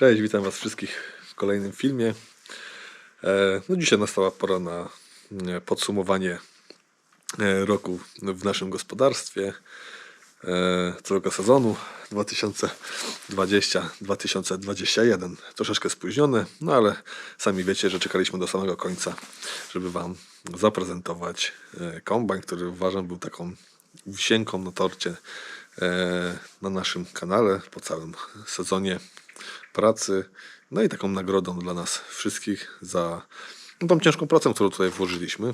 Cześć, witam Was wszystkich w kolejnym filmie. E, No dzisiaj nastała pora na e, podsumowanie e, roku w naszym gospodarstwie, całego sezonu 2020-2021. Troszeczkę spóźnione, no ale sami wiecie, że czekaliśmy do samego końca, żeby Wam zaprezentować kombajn, który uważam był taką wisienką na torcie na naszym kanale po całym sezonie pracy. No i taką nagrodą dla nas wszystkich za tą ciężką pracę, którą tutaj włożyliśmy.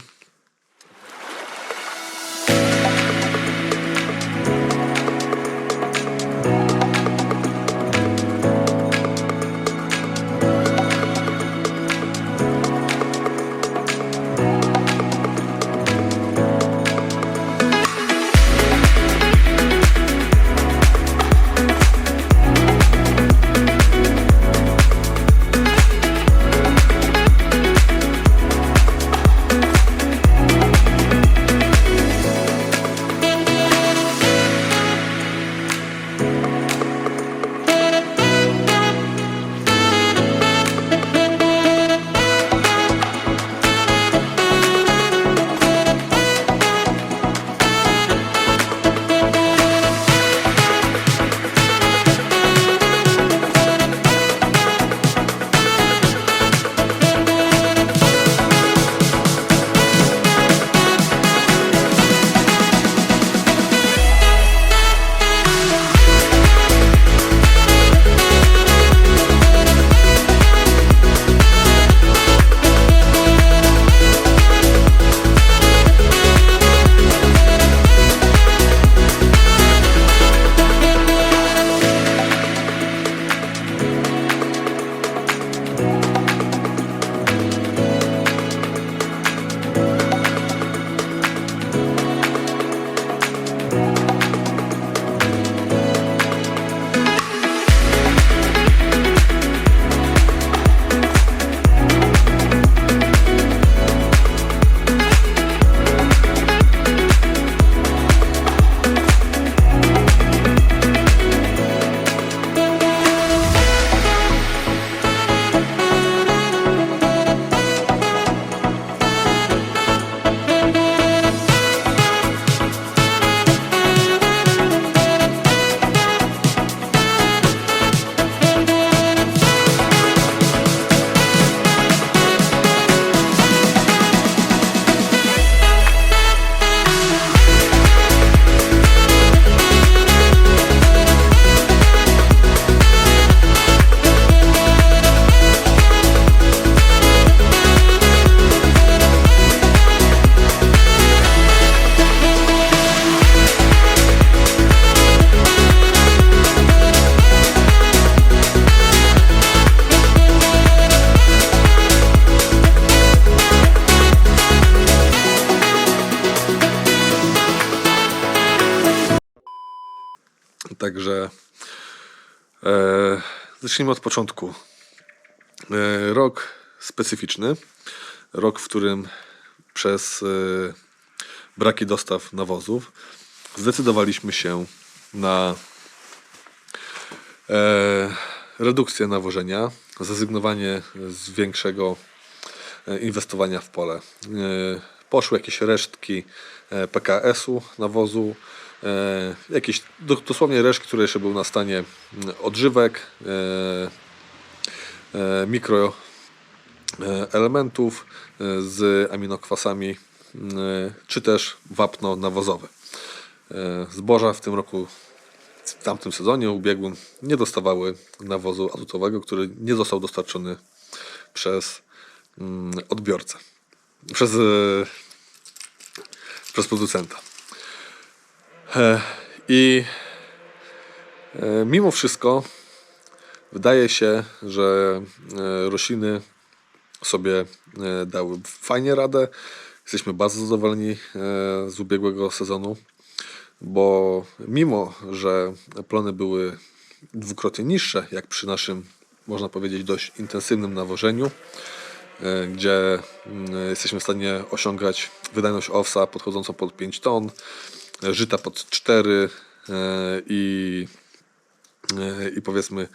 Zacznijmy od początku. E, rok specyficzny. Rok, w którym przez e, braki dostaw nawozów zdecydowaliśmy się na e, redukcję nawożenia, zrezygnowanie z większego inwestowania w pole. Poszły jakieś resztki PKS-u, nawozu, jakieś do- dosłownie resztki, które jeszcze były na stanie odżywek, e, e, mikro e, elementów e, z aminokwasami, e, czy też wapno nawozowe. E, Zboża w tym roku, w tamtym sezonie ubiegłym, nie dostawały nawozu azotowego, który nie został dostarczony przez odbiorcę, przez, e, przez producenta. E, I e, mimo wszystko wydaje się, że e, rośliny sobie dały fajnie radę. Jesteśmy bardzo zadowoleni z ubiegłego sezonu, bo mimo, że plony były dwukrotnie niższe, jak przy naszym, można powiedzieć, dość intensywnym nawożeniu, gdzie mm, jesteśmy w stanie osiągać wydajność owsa podchodzącą pod 5 ton, żyta pod 4 e, i e, i powiedzmy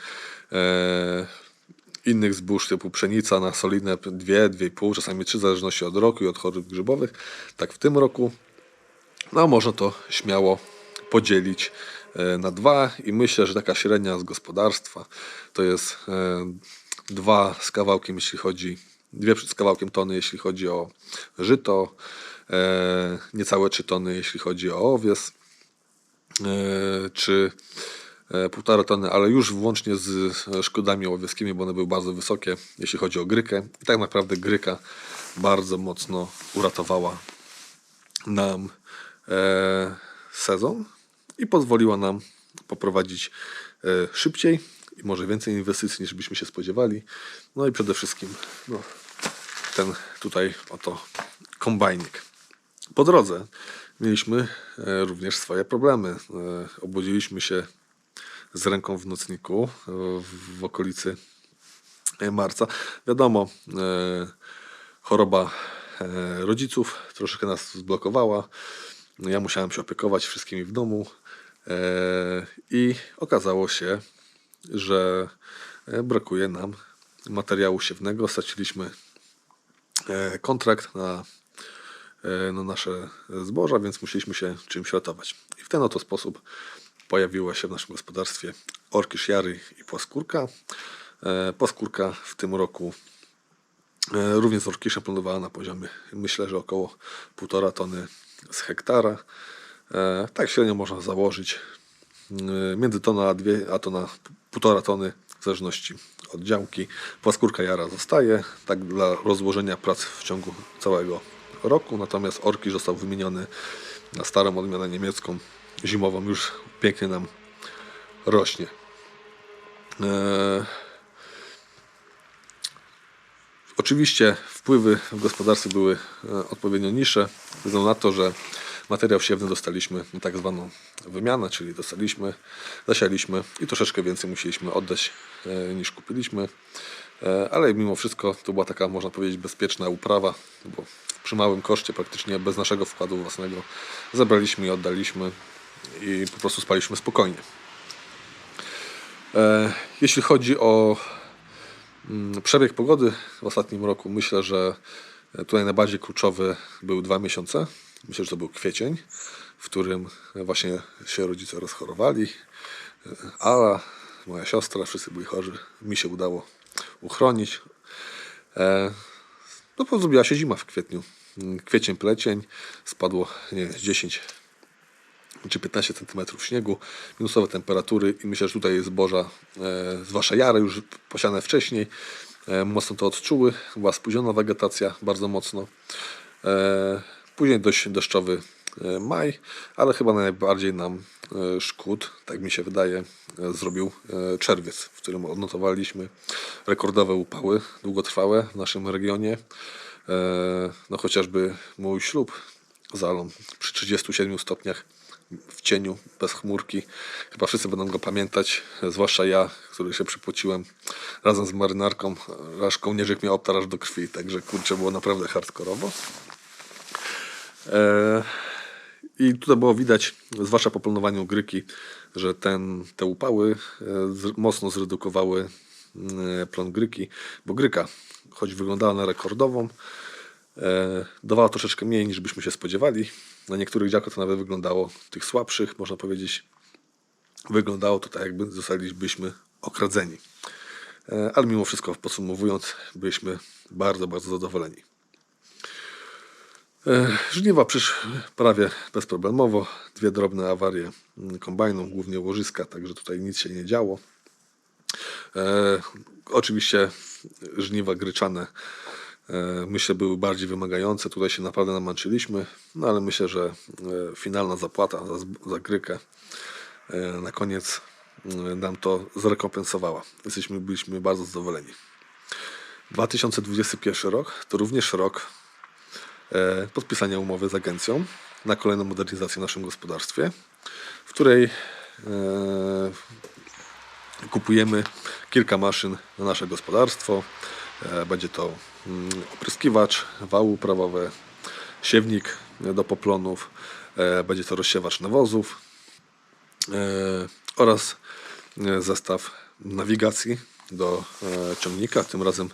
e, innych zbóż typu pszenica na solidne 2, 2,5, czasami 3 w zależności od roku i od chorób grzybowych. Tak w tym roku no można to śmiało podzielić na dwa i myślę, że taka średnia z gospodarstwa to jest dwa z kawałkiem, jeśli chodzi, dwie z kawałkiem tony, jeśli chodzi o żyto, niecałe trzy tony, jeśli chodzi o owies, czy półtora tony, ale już włącznie z szkodami łowieskimi, bo one były bardzo wysokie, jeśli chodzi o grykę. I tak naprawdę gryka bardzo mocno uratowała nam e, sezon i pozwoliła nam poprowadzić e, szybciej i może więcej inwestycji niż byśmy się spodziewali. No i przede wszystkim no, ten tutaj oto kombajnik. Po drodze mieliśmy e, również swoje problemy. E, obudziliśmy się z ręką w nocniku e, w, okolicy marca. Wiadomo, choroba rodziców troszeczkę nas zblokowała. No ja musiałem się opiekować wszystkimi w domu i okazało się, że brakuje nam materiału siewnego. Straciliśmy kontrakt na, e, na nasze zboża, więc musieliśmy się czymś ratować. I w ten oto sposób pojawiła się w naszym gospodarstwie orkisz jary i płaskórka. E, Płaskórka w tym roku e, również z orkiszem planowała na poziomie, myślę, że około 1,5 tony z hektara. Tak średnio można założyć między tona a dwie, a tona, półtora tony w zależności od działki. Płaskórka jara zostaje, tak dla rozłożenia prac w ciągu całego roku, natomiast orkisz został wymieniony na starą odmianę niemiecką, zimową już pięknie nam rośnie. E, Oczywiście wpływy w gospodarce były e, odpowiednio niższe, ze względu na to, że materiał siewny dostaliśmy na tak zwaną wymianę, czyli dostaliśmy, zasialiśmy i troszeczkę więcej musieliśmy oddać e, niż kupiliśmy. E, Ale mimo wszystko to była taka, można powiedzieć, bezpieczna uprawa, bo przy małym koszcie, praktycznie bez naszego wkładu własnego, zabraliśmy i oddaliśmy i po prostu spaliśmy spokojnie. E, Jeśli chodzi o Mm, Przebieg pogody w ostatnim roku myślę, że tutaj najbardziej kluczowy był dwa miesiące. Myślę, że to był kwiecień, w którym właśnie się rodzice rozchorowali. Ala, moja siostra, wszyscy byli chorzy. Mi się udało uchronić. E, No bo zrobiła się zima w kwietniu. Mm, Kwiecień, plecień, spadło nie, wiem, z 10 czy 15 cm śniegu, minusowe temperatury i myślę, że tutaj zboża, e, zwłaszcza jary już posiane wcześniej, e, mocno to odczuły. Była spóźniona wegetacja bardzo mocno. E, później dość deszczowy maj, ale chyba najbardziej nam e, szkód, tak mi się wydaje, e, zrobił e, czerwiec, w którym odnotowaliśmy rekordowe upały długotrwałe w naszym regionie. E, No chociażby mój ślub z Alą przy 37 stopniach w cieniu, bez chmurki. Chyba wszyscy będą go pamiętać, zwłaszcza ja, który się przypociłem razem z marynarką, aż kołnierzyk mnie obtarł do krwi, także kurczę, było naprawdę hardkorowo. E, I tutaj było widać, zwłaszcza po planowaniu gryki, że ten, te upały e, mocno zredukowały plon gryki, bo gryka, choć wyglądała na rekordową, e, dawała troszeczkę mniej niż byśmy się spodziewali. Na niektórych działkach to nawet wyglądało, tych słabszych, można powiedzieć, wyglądało to tak, jakby zostalibyśmy okradzeni. E, Ale mimo wszystko, podsumowując, byliśmy bardzo, bardzo zadowoleni. E, Żniwa przyszły prawie bezproblemowo. Dwie drobne awarie mm, kombajnu, głównie łożyska, także tutaj nic się nie działo. E, oczywiście żniwa gryczane e, myślę były bardziej wymagające. Tutaj się naprawdę namęczyliśmy, no ale myślę, że e, finalna zapłata za, za grykę e, na koniec e, nam to zrekompensowała. Jesteśmy, byliśmy bardzo zadowoleni. 2021 rok to również rok podpisania umowy z agencją na kolejną modernizację w naszym gospodarstwie, w której e, kupujemy kilka maszyn na nasze gospodarstwo. E, Będzie to mm, opryskiwacz, wały uprawowe, siewnik do poplonów, e, będzie to rozsiewacz nawozów e, oraz e, zestaw nawigacji do e, ciągnika. Tym razem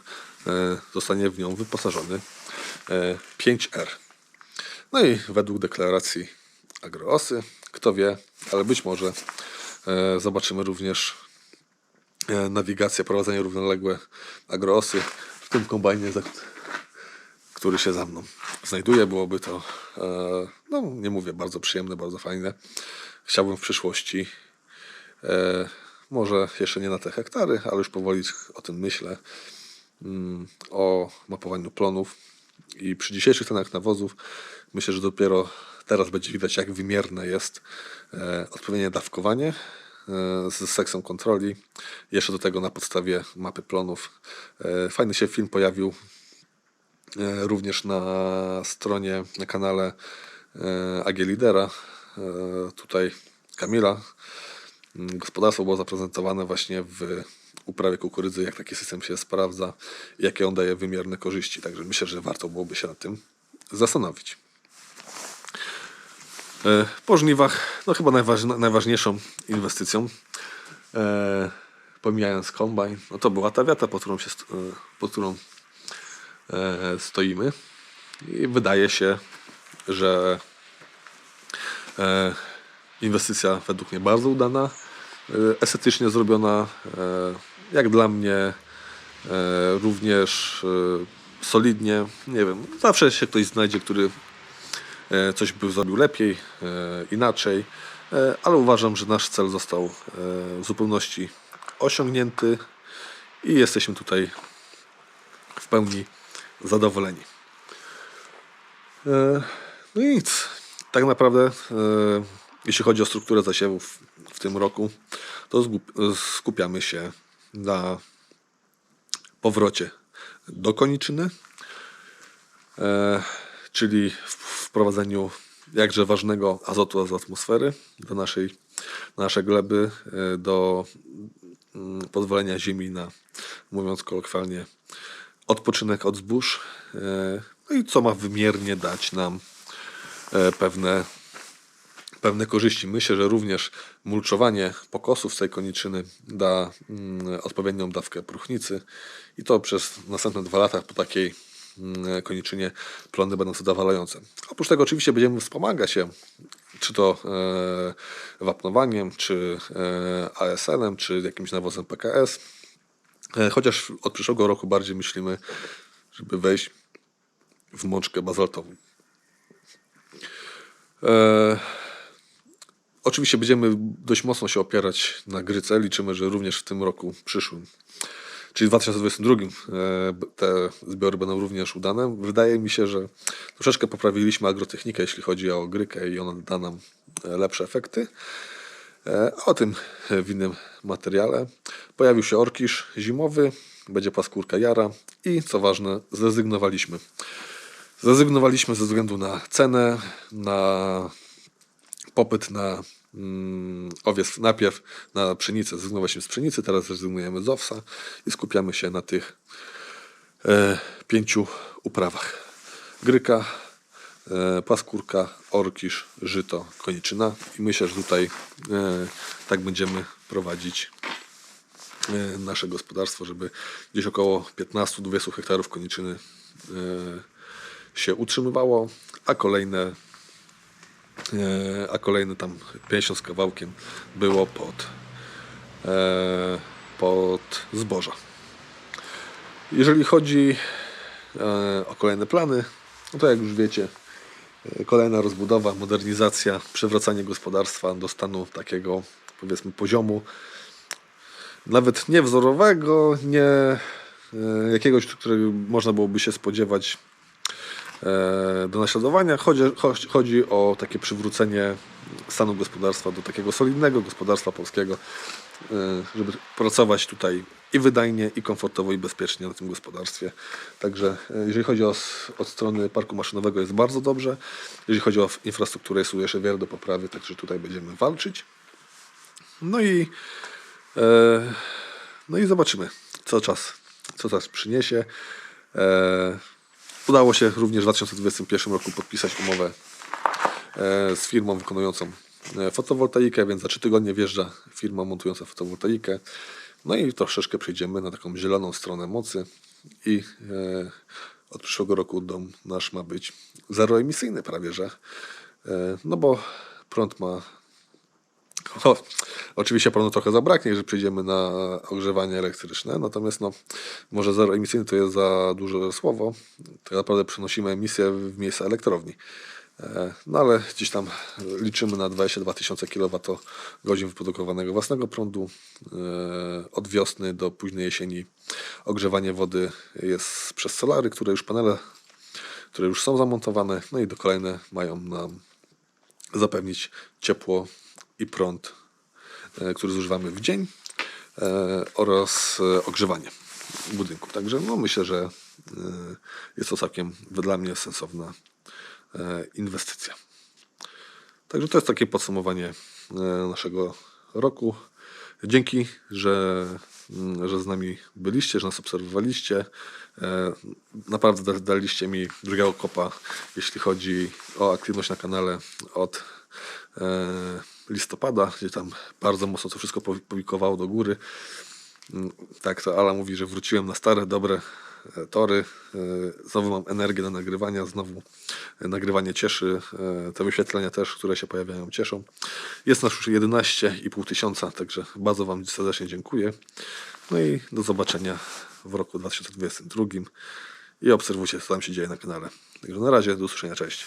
e, zostanie w nią wyposażony e, 5R. No i według deklaracji Agroosy, kto wie, ale być może e, zobaczymy również e, nawigację, prowadzenie równoległe Agroosy w tym kombajnie, który się za mną znajduje. Byłoby to, e, no nie mówię, bardzo przyjemne, bardzo fajne. Chciałbym w przyszłości, e, może jeszcze nie na te hektary, ale już powoli o tym myślę, mm, o mapowaniu plonów. I przy dzisiejszych cenach nawozów myślę, że dopiero teraz będzie widać, jak wymierne jest e, odpowiednie dawkowanie e, z sekcją kontroli. Jeszcze do tego na podstawie mapy plonów. E, fajny się film pojawił również na stronie, na kanale AG Lidera. Tutaj Kamila. Mm, Gospodarstwo było zaprezentowane właśnie w uprawie kukurydzy, jak taki system się sprawdza, jakie on daje wymierne korzyści. Także myślę, że warto byłoby się nad tym zastanowić. E, Po żniwach, no chyba najważ- najważniejszą inwestycją, e, pomijając kombajn, no to była ta wiata, pod którą, się, e, pod którą stoimy. I wydaje się, że inwestycja według mnie bardzo udana, estetycznie zrobiona, jak dla mnie e, również e, solidnie. Nie wiem, zawsze się ktoś znajdzie, który e, coś by zrobił lepiej, inaczej, ale uważam, że nasz cel został w zupełności osiągnięty i jesteśmy tutaj w pełni zadowoleni. No i nic. Tak naprawdę, jeśli chodzi o strukturę zasiewów w tym roku, to skupiamy się na powrocie do koniczyny, e, czyli w- wprowadzeniu jakże ważnego azotu z atmosfery do naszej, naszej gleby, e, do mm, pozwolenia ziemi na, mówiąc kolokwialnie, odpoczynek od zbóż. e, No i co ma wymiernie dać nam pewne, pewne korzyści. Myślę, że również mulczowanie pokosów z tej koniczyny da mm, odpowiednią dawkę próchnicy i to przez następne dwa lata po takiej mm, koniczynie plony będą zadowalające. Oprócz tego oczywiście będziemy wspomagać się czy to e, wapnowaniem, czy e, ASL-em, czy jakimś nawozem PKS. E, Chociaż od przyszłego roku bardziej myślimy, żeby wejść w mączkę bazaltową. Oczywiście będziemy dość mocno się opierać na gryce. Liczymy, że również w tym roku przyszłym, czyli w 2022, e, te zbiory będą również udane. Wydaje mi się, że troszeczkę poprawiliśmy agrotechnikę, jeśli chodzi o grykę i ona da nam e, lepsze efekty. E, O tym w innym materiale. Pojawił się orkisz zimowy, będzie paskórka jara i co ważne, zrezygnowaliśmy. Zrezygnowaliśmy ze względu na cenę, na popyt na mm, owiec najpierw na pszenicę. Zrezygnowaliśmy z pszenicy, teraz rezygnujemy z owsa i skupiamy się na tych e, pięciu uprawach. Gryka, e, paskórka, orkisz, żyto, koniczyna i myślę, że tutaj e, tak będziemy prowadzić e, nasze gospodarstwo, żeby gdzieś około 15-20 hektarów koniczyny e, się utrzymywało, a kolejne a kolejne tam 50 z kawałkiem było pod e, pod zboża. Jeżeli chodzi e, o kolejne plany, no to jak już wiecie, e, kolejna rozbudowa, modernizacja, przywracanie gospodarstwa do stanu takiego powiedzmy poziomu nawet nie wzorowego, nie e, jakiegoś, którego można byłoby się spodziewać e, do naśladowania. Chodzi, chodzi- o takie przywrócenie stanu gospodarstwa do takiego solidnego gospodarstwa polskiego, e, żeby pracować tutaj i wydajnie, i komfortowo, i bezpiecznie na tym gospodarstwie. Także e, jeżeli chodzi o od strony parku maszynowego jest bardzo dobrze. Jeżeli chodzi o infrastrukturę jest tu jeszcze wiele do poprawy, także tutaj będziemy walczyć. No i e, no i zobaczymy, co czas, co czas przyniesie. Udało się również w 2021 roku podpisać umowę e, z firmą wykonującą e, fotowoltaikę, więc za 3 tygodnie wjeżdża firma montująca fotowoltaikę. No i troszeczkę przejdziemy na taką zieloną stronę mocy i e, od przyszłego roku dom nasz ma być zeroemisyjny prawie, że. No bo prąd ma o, oczywiście prądu trochę zabraknie, że przejdziemy na ogrzewanie elektryczne, natomiast no, może zero emisyjny to jest za duże słowo. Tak naprawdę przenosimy emisję w miejsce elektrowni. E, No ale gdzieś tam liczymy na 22 tysiące kWh wyprodukowanego własnego prądu. E, Od wiosny do późnej jesieni ogrzewanie wody jest przez solary, które już panele, które już są zamontowane, no i do kolejne mają nam zapewnić ciepło i prąd, e, który zużywamy w dzień e, oraz e, ogrzewanie budynku. Także no, myślę, że jest to całkiem dla mnie sensowna inwestycja. Także to jest takie podsumowanie naszego roku. Dzięki, że, mm, że z nami byliście, że nas obserwowaliście. E, Naprawdę da- daliście mi drugiego kopa, jeśli chodzi o aktywność na kanale od e, listopada, gdzie tam bardzo mocno to wszystko powi- powikowało do góry. Mm, Tak, to Ala mówi, że wróciłem na stare, dobre e, tory. Znowu mam energię do nagrywania, znowu nagrywanie cieszy. Te wyświetlenia też, które się pojawiają, cieszą. Jest nas już 11,5 tysiąca, także bardzo Wam serdecznie dziękuję. No i do zobaczenia w roku 2022 i obserwujcie, co tam się dzieje na kanale. Także na razie, do usłyszenia, cześć.